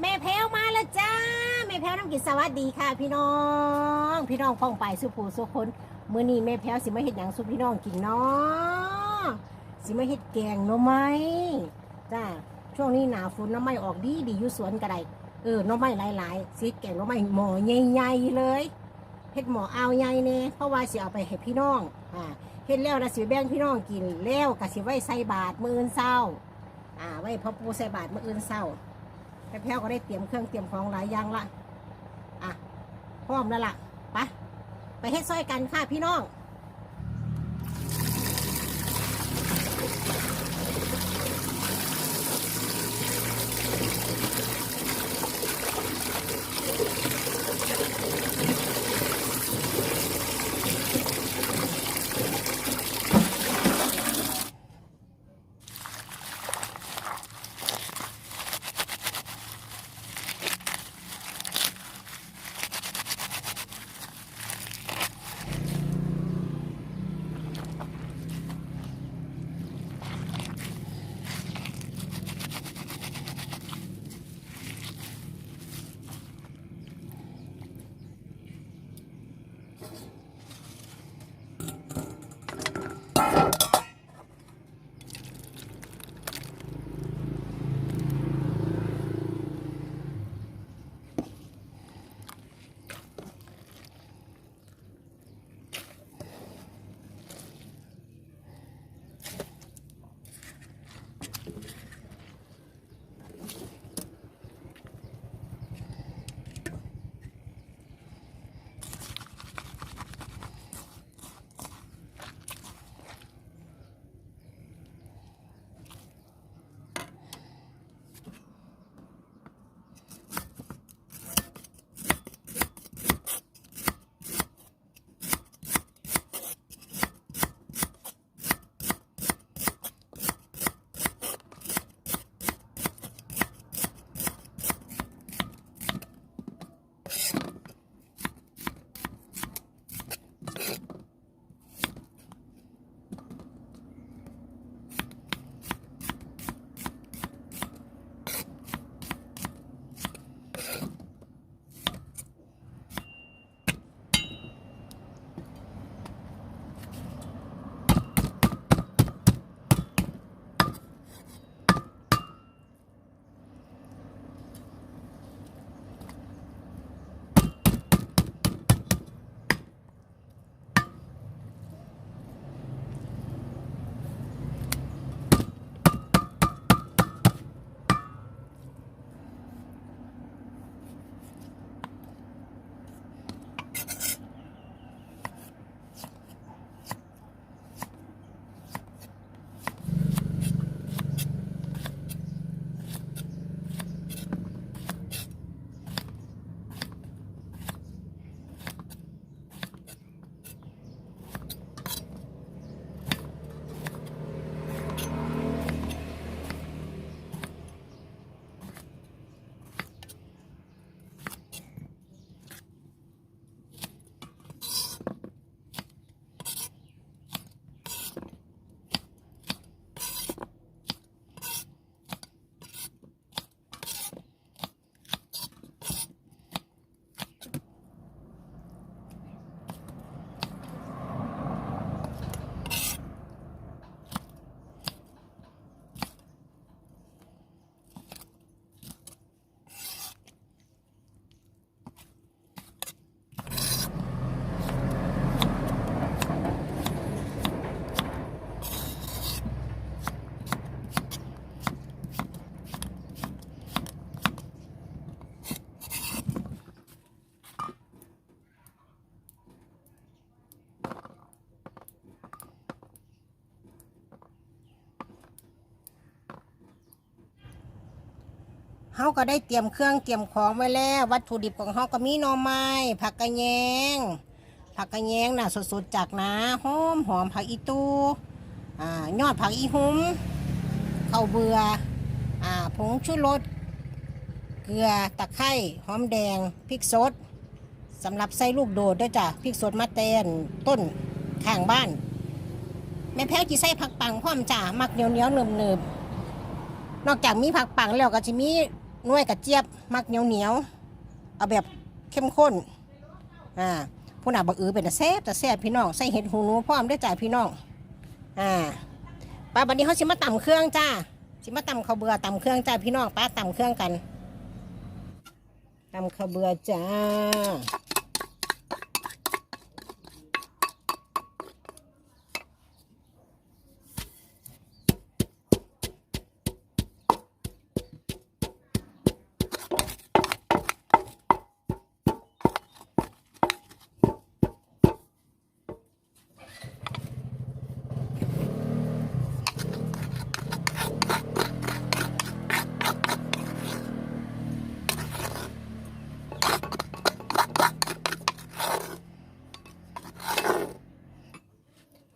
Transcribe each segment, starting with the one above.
แม่แพ้วมาแล้วจ้า แม่แพ้วน้ำกินสวัสดีค่ะ พี่น้อง พี่น้องพ้องไปสุผูสุคนเมื้อนี้แม่แพ้วสิมาเฮ็ดหยังสุพี่น้องกินเนาะสิมาเฮ็ดแกงหน่อไม้จ้าช่วงนี้หนาฝนน่อไม้ออกดีดีอยู่สวนก็ไดเออน่อไม้หลายๆสิแกงน่อไม้หม้อใหญ่ๆเลยเฮ็ดหม้ออ่าวใหญ่เน่เพราะว่าสิเอาไปให้พี่น้องอ่าเฮ็ดแล้วนะสิแบ่งพี่น้องกินแล้วก็สิไว้ใส่บาตรมื้ออื่นเช้าอ่าไว้พอปูใส่บาตรมื้ออื่นเช้า แพ้วก็ได้เตรียมเครื่องเตรียมของหลายอย่างละอะพร้อมแล้วล่ะไปไปให้ซ้อยกันค่ะพี่น้อง เฮาก็ได้เตรียมเครื่องเตรียมของไว้แล้ว วัตถุดิบของเฮาก็มีหน่อไม้ผักกระแยงผักกระแยงน่ะสดๆจากนาหอมหอมผักอีตูอ่ายอดผักอีหุ้มข้าวเบืออ่าผงชูรสเกลือตะไคร้หอมแดงพริกสดสำหรับใส่ลูกโดดด้วยจ้ะพริกสดมาเตนต้นข้างบ้าน แม่แพ้วจีใส่ผักปังพร้อมจ้ะมักเหนียวเหนียวเนิบเนิบนอกจากมีผักปังแล้วก็จะมี น่วยกระเจี๊ยบ มักเหนียวเหนียวเอาแบบเข้มข้นอ่าผู้หนาบักอือเป็นตะแซ่บแต่แซ่บพี่น้องใส่เห็ดหูหนูพร้อมได้จ่ายพี่น้องอ่าป้าบัดนี้เขาสิมาตำเครื่องจ้าสิมาตำข้าวเบื่อตำเครื่องจ้าพี่น้องป้าตำเครื่องกันตำข้าวเบื่อจ้า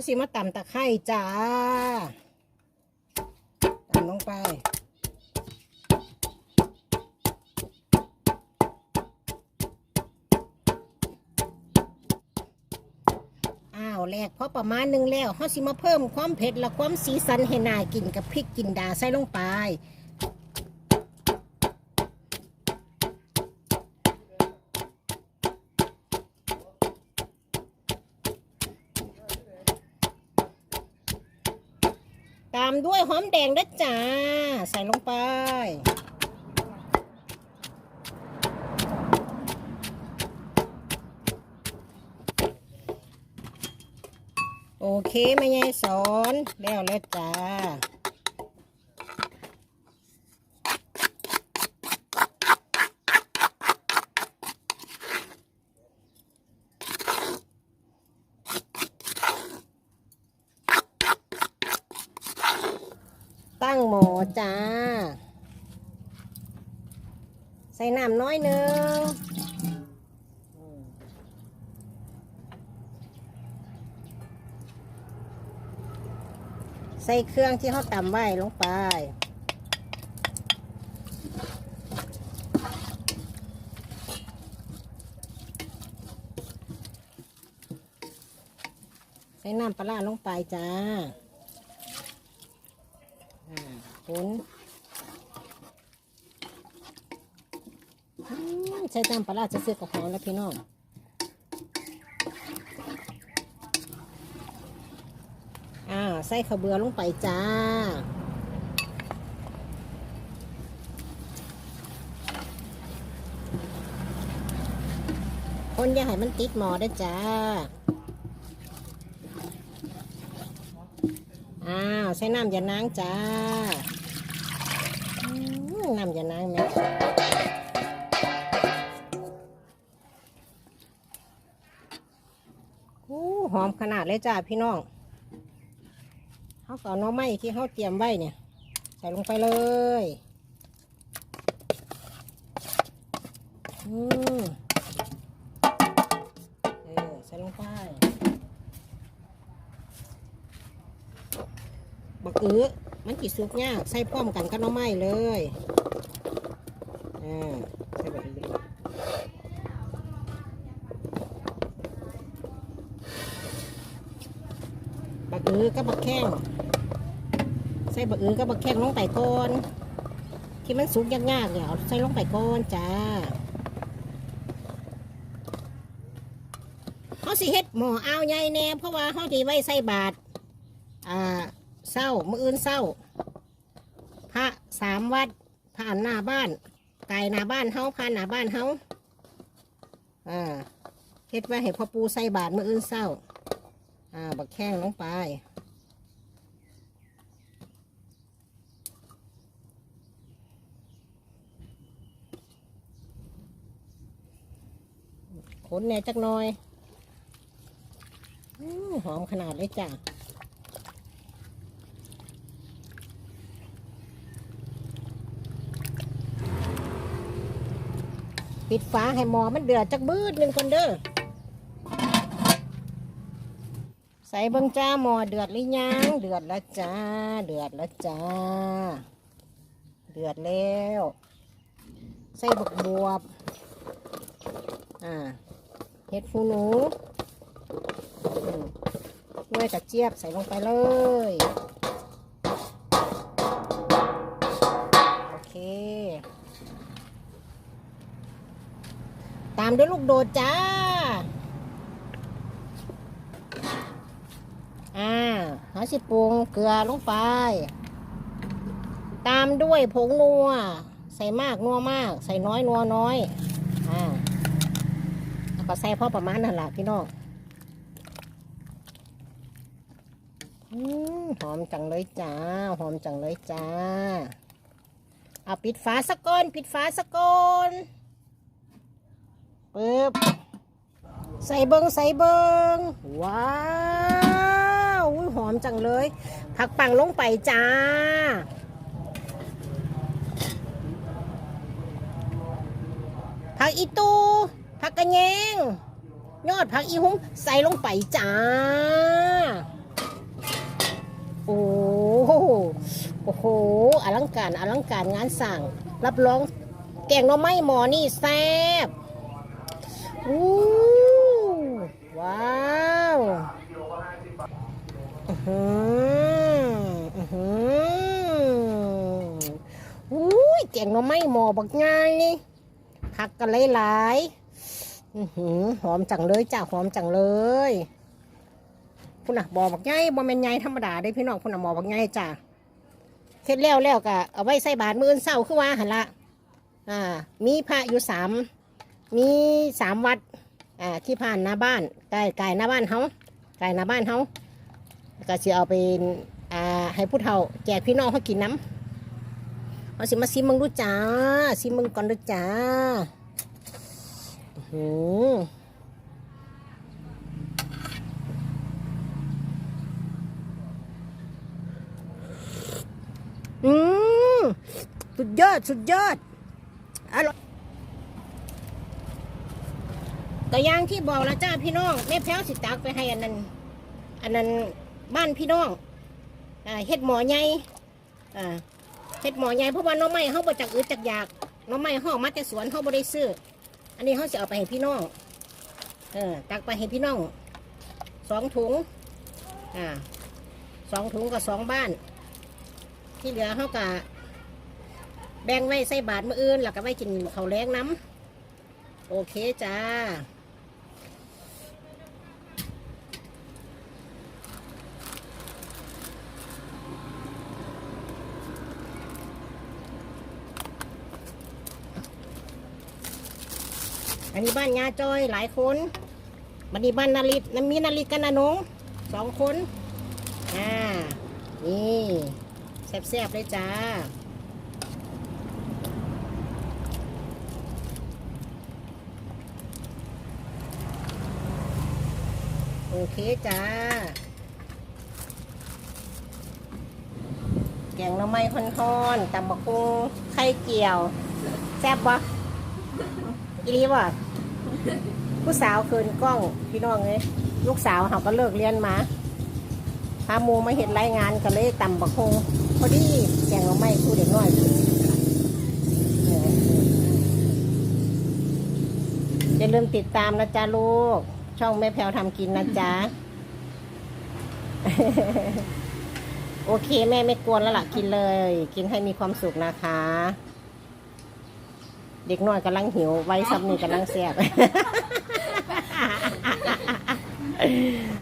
เขาสิมาตำตะไคร่จ้าตำลงไป อ้าวแรกพอประมาณหนึงแล้วเขาสิมาเพิ่มความเผ็ดและความสีสันให้น่ากินกับพริกกินดาใส่ลงไป ด้วยหอมแดงด้วยจ้า ใส่ลงไป โอเคไม่ยายสอนแล้วแล้วจ้า ตั้งหมอจ้า ใส่น้ำน้อยหนึงใส่เครื่องที่เขาตำไว้ลงไป ใส่น้ำปลาลงไปจ้า นใช้น้ำปลาจะเสือกกับหอมแล้วพี่น้องอ่าใส่ข้าวเบือลงไปจ้าคนอย่าให้มันติดหมอได้จ้า อ้าว ใช้น้ำยานางจ้า น้ำยานางแม่หอมขนาดเลยจ้าพี่น้องเขาก็เอาหน้องไม้ที่เขาเตรียมไว้เนี่ย ใส่ลงไปเลยอืมเออใส่ลงไปบักอื้อ กี่สุกยากใส่พร้อมกันกับน้องไม้เลยอ่าใส่บักอื้อบักอื้อกับบักแข้งใส่บักอือกับบักแข้งลงไปก่อนที่มันสุกยากๆเนี่ยเอาใส่ลงไปก่อนจ้าเขาสิเฮ็ดหม้ออ้าวใหญ่แน่เพราะว่าเขาดีไว้ใส่บาทอ่าเศร้ามืออื่นเศร้า สามวัดผ่านหน้าบ้านไก่หน้าบ้านเฮาผ่านหน้าบ้านเฮาอ่าเฮ็ดไว้ให้พ่อปูใส่บาทมืออื่นเศร้า อ่า บักแข้งลงไป ขนแหน่จักหน่อยอหอมขนาดเลยจ้ะ ปิดฝาให้หมอมันเดือดจักบืดหนึ่งคนเด้อใส่เบิ้งจ้าหมอเดือดหรือยังเดือดแล้วจ้า เดือดแล้วจ้า เดือดแล้วใส่บกบวบอ่าเห็ดฟูหนูด้วยกระเจี๊ยบใส่ลงไปเลย โอเค ตามด้วยลูกโดดจ้า อ่าหาสิปรุงเกลือลงไป ตามด้วยผงนัว ใส่มากนัวมาก ใส่น้อยนัวน้อย อ่าแล้วก็ใส่พอประมาณนั่นแหละพี่น้องอืมหอมจังเลยจ้า หอมจังเลยจ้า เอาปิดฝาสักก้อน ปิดฝาสักก้อน ปึ๊บใส่เบิงใส่เบิงว้าวอุ๊ยหอมจังเลย ผักปังลงไปจ้า ผักอีตูผักกระแยงยอดผักอีหุ้งใส่ลงไปจ้า โอ้โหโอ้โห อลังการ อลังการงานสั่ง รับรองแกงน่อไม้หมอนี่แซ่บ อู้ว้าวอือหืออือหืออุ้ยแกงหน่อไม้หมอบักง่ายนี่ผักกันหลายๆอือหือหอมจังเลยจ้าหอมจังเลยพุ่นน่ะบอบักง่ายบอแมนใหญ่ธรรมดาได้พี่น้องพุ่นน่ะหมอบักง่ายจ้าเสร็จแล้วแล้วก็เอาไว้ใส่บาตรมืออนเศร้าคือว่าหันละอ่ามีพระอยู่สาม มีสามวัดอ่าที่ผ่านหน้าบ้านใกล้ไก่หน้าบ้านเขาไก่หน้าบ้านเขาก็จะเอาไปอ่าให้ผู้เฒ่าแจกพี่น้องเขากินน้ำเอาสิมาซิมมึงดูจ้าซิมมึงก่อนดูจ้าอื้อหืออืมสุดยอด สุดยอดอร่อย ก็อย่างที่บอกแล้วจ้าพี่น้องแม่แพ้วสิตักไปให้อันนั้น อันนั้นบ้านพี่น้องเฮ็ดหมอใหญ่เฮ็ดหมอใหญ่เพราะว่าน้องไม้เขาบ่จักอึดจักอยากน้องไม้ห้องมาแต่สวนเขาบ่ได้ซื้ออันนี้เขาจะเอาไปให้พี่น้องเออตักไปให้พี่น้องสองถุงอ่าสองถุงกับสองบ้าน ที่เหลือเขากะแบ่งไว้ใส่บาทมื้ออื่นแล้วก็ไว้กินข้าวแรงน้ำโอเคจ้า นนี้บ้านยาจอยหลายคนบันนี้บ้านนาริตน้ำมีนาริตกันนะน้องสองคน อ่า นี่แซ่บๆเลยจ้าโอเคจ้า แกงน้ำไม้ค่อนๆตำบักกุ้งไข่เจียว แซ่บปะอีรีบ่ ผู้สาวเคินกล้องพี่น้องเลยลูกสาวเขาก็เลิกเรียนมาพามูมาเห็นรายงานก็เลยต่ำบักฮงพอดีแกงหน้ำไม้ผู้เด็กน้อยอย่าลืมติดตามนะจ๊ะลูก ช่องแม่แพลวทำกินนะจ๊ะ โอเคแม่ไม่กวนแล้วล่ะ กินเลย กินให้มีความสุขนะคะ เด็กน้อยกำลังหิว ไว้ซับนี่กำลังแซ่บ